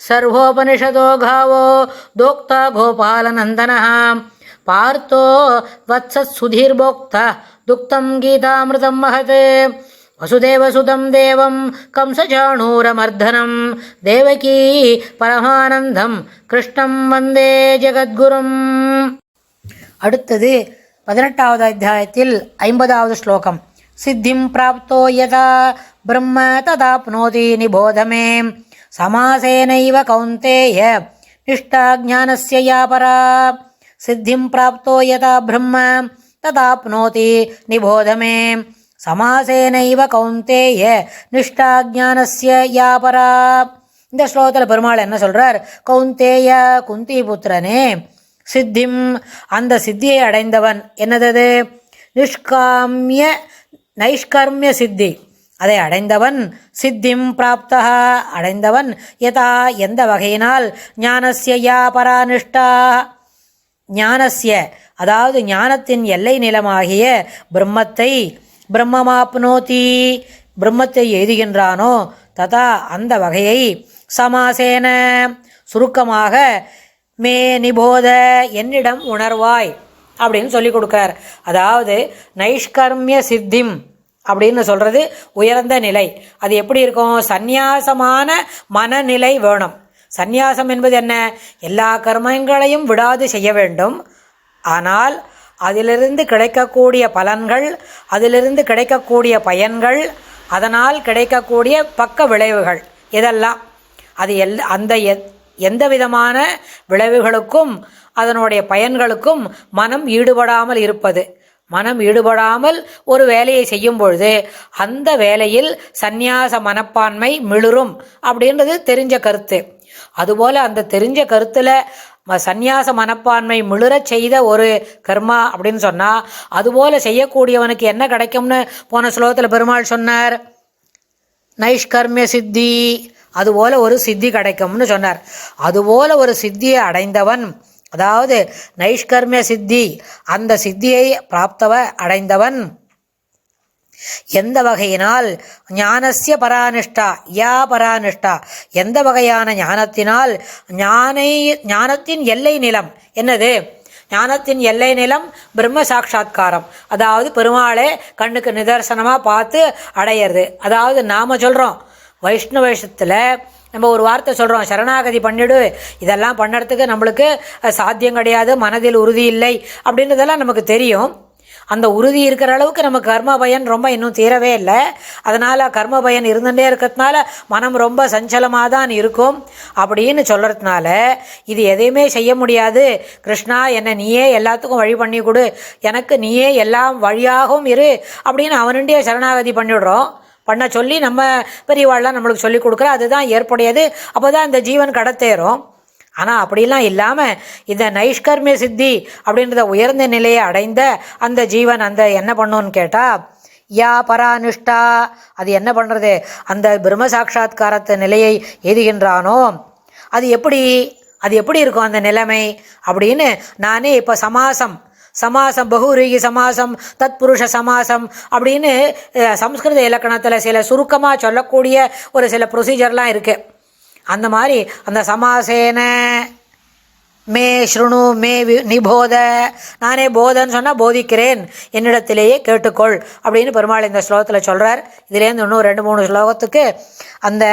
सर्वोपनिषदो गावो दोक्ता गोपालनन्दनः पार्थो वत्सत्सुधीर्भोक्ता दुक्तं गीतामृतं महत् वसुदेवसुतं देवं कंसचाणूरमर्दनं देवकी பரமானந்தம் கிருஷ்ணம் வந்தே ஜெகத்குரும் அடுத்தது பதினெட்டாவது அத்தியாயத்தில் ஐம்பதாவது ஸ்லோகம் சித்திம் பிராப்தோ யதா பிரம்ம ததாப்னோதி நிபோத समासेनैव சமாசேனைவ கௌந்தேய நிஷ்டா या परा सिद्धिं சித்திம் பிராப்தோ யதா பிரம்ம ததாப்னோதி நிபோத சமாசேனைவ கௌந்தேய நிஷ்டா ஜானஸ்ய யாபரா இந்த ஸ்லோகத்தில் பெருமாள் என்ன சொல்கிறார் கௌந்தேய குந்தி புத்திரனே சித்திம் அந்த சித்தியை அடைந்தவன். என்னது நிஷ்காமிய நைஷ்கர்மிய சித்தி. அதை அடைந்தவன் சித்திம் பிராப்தா அடைந்தவன் யதா எந்த வகையினால்? ஞானசிய யா பரானிஷ்டா. ஞானசிய அதாவது ஞானத்தின் எல்லை நிலமாகிய பிரம்மத்தை பிரம்மமாப்னோதி. பிரம்மத்தை எழுதுகின்றானோ ததா அந்த வகையை சமாசேன. சுருக்கமாக மே நிபோத என்னிடம் உணர்வாய் அப்படின்னு சொல்லி கொடுக்கார் அதாவது நைஷ்கர்மிய சித்திம். அப்படின்னு சொல்கிறது உயர்ந்த நிலை. அது எப்படி இருக்கும்? சந்நியாசமான மனநிலை வேணும். சந்நியாசம் என்பது என்ன? எல்லா கர்மங்களையும் விடாது செய்ய வேண்டும். ஆனால் அதிலிருந்து கிடைக்கக்கூடிய பலன்கள் அதிலிருந்து கிடைக்கக்கூடிய பயன்கள் அதனால் கிடைக்கக்கூடிய பக்க விளைவுகள் இதெல்லாம். அது எல் அந்த எந்த விதமான விளைவுகளுக்கும் அதனுடைய பயன்களுக்கும் மனம் ஈடுபடாமல் இருப்பது. மனம் ஈடுபடாமல் ஒரு வேலையை செய்யும் பொழுது அந்த வேலையில் சந்நியாச மனப்பான்மை மிளிரும் அப்படின்றது தெரிஞ்ச கருத்து. அதுபோல அந்த தெரிஞ்ச கருத்துல ம- சந்நியாச மனப்பான்மை மிளிரச் செய்த ஒரு கர்மா அப்படின்னு சொன்னா அதுபோல செய்யக்கூடியவனுக்கு என்ன கிடைக்கும்னு போன ஸ்லோகத்தில் பெருமாள் சொன்னார். நைஷ்கர்மிய சித்தி அதுபோல ஒரு சித்தி கிடைக்கும்னு சொன்னார். அதுபோல ஒரு சித்தியை அடைந்தவன் அதாவது நைஷ்கர்மிய சித்தி அந்த சித்தியை பிராப்தவ அடைந்தவன். எந்த வகையினால்? ஞானசிய பரானிஷ்டா யா பரானிஷ்டா. எந்த வகையான ஞானத்தினால்? ஞானை ஞானத்தின் எல்லை நிலம். என்னது? ஞானத்தின் எல்லை நிலம் பிரம்ம சாட்சா்காரம் அதாவது பெருமாளே கண்ணுக்கு நிதர்சனமாக பார்த்து அடையிறது. அதாவது நாம் சொல்கிறோம் வைஷ்ணவேஷத்தில் நம்ம ஒரு வார்த்தை சொல்கிறோம் சரணாகதி பண்ணிடு இதெல்லாம் பண்ணுறதுக்கு நம்மளுக்கு சாத்தியம் கிடையாது மனதில் உறுதி இல்லை அப்படின்றதெல்லாம் நமக்கு தெரியும். அந்த உறுதி இருக்கிற அளவுக்கு நம்ம கர்ம பயன் ரொம்ப இன்னும் தீரவே இல்லை. அதனால் கர்ம பயன் இருந்துகிட்டே இருக்கிறதுனால மனம் ரொம்ப சஞ்சலமாக தான் இருக்கும். அப்படின்னு சொல்கிறதுனால இது எதையுமே செய்ய முடியாது. கிருஷ்ணா என்னை நீயே எல்லாத்துக்கும் வழி பண்ணி கொடு. எனக்கு நீயே எல்லாம் வழியாகவும் இரு அப்படின்னு அவனுடைய சரணாகதி பண்ணிவிடுறோம் பண்ண சொல்லி நம்ம பெரியவாள்லாம் நம்மளுக்கு சொல்லி கொடுக்குற அதுதான் ஏற்புடையது. அப்போ தான் இந்த ஜீவன் கடத்தேறும். ஆனால் அப்படிலாம் இல்லாமல் இந்த நைஷ்கர்மிய சித்தி அப்படின்றத உயர்ந்த நிலையை அடைந்த அந்த ஜீவன் அந்த என்ன பண்ணுன்னு கேட்டால் யா பரானுஷ்டா அது என்ன பண்ணுறது அந்த பிரம்ம சாட்சா்காரத்த நிலையை எதுகின்றானோ? அது எப்படி அது எப்படி இருக்கும் அந்த நிலைமை? அப்படின்னு நானே இப்போ சமாசம் சமாசம் பகுரீகி சமாசம் தத்புருஷ சமாசம் அப்படின்னு சம்ஸ்கிருத இலக்கணத்தில் சில சுருக்கமாக சொல்லக்கூடிய ஒரு சில ப்ரொசீஜர்லாம் இருக்குது அந்த மாதிரி அந்த சமாசேன மே ஸ்ருணு மே வி- நிபோத நானே போதன்னு சொன்னால் போதிக்கிறேன் என்னிடத்திலேயே கேட்டுக்கொள் அப்படின்னு பெருமாள் இந்த ஸ்லோகத்தில் சொல்கிறார் இதுலேருந்து இன்னும் ரெண்டு மூணு ஸ்லோகத்துக்கு அந்த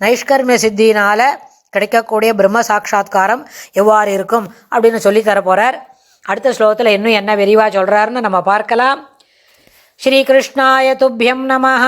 நைஷ்கர்மிய சித்தியினால் கிடைக்கக்கூடிய பிரம்ம சாட்சா்காரம் எவ்வாறு இருக்கும் அப்படின்னு சொல்லி தர போகிறார் அடுத்த ஸ்லோகத்தில் இன்னும் என்ன விரிவாக சொல்கிறாருன்னு நம்ம பார்க்கலாம் ஸ்ரீகிருஷ்ணாய துப்பியம் நமः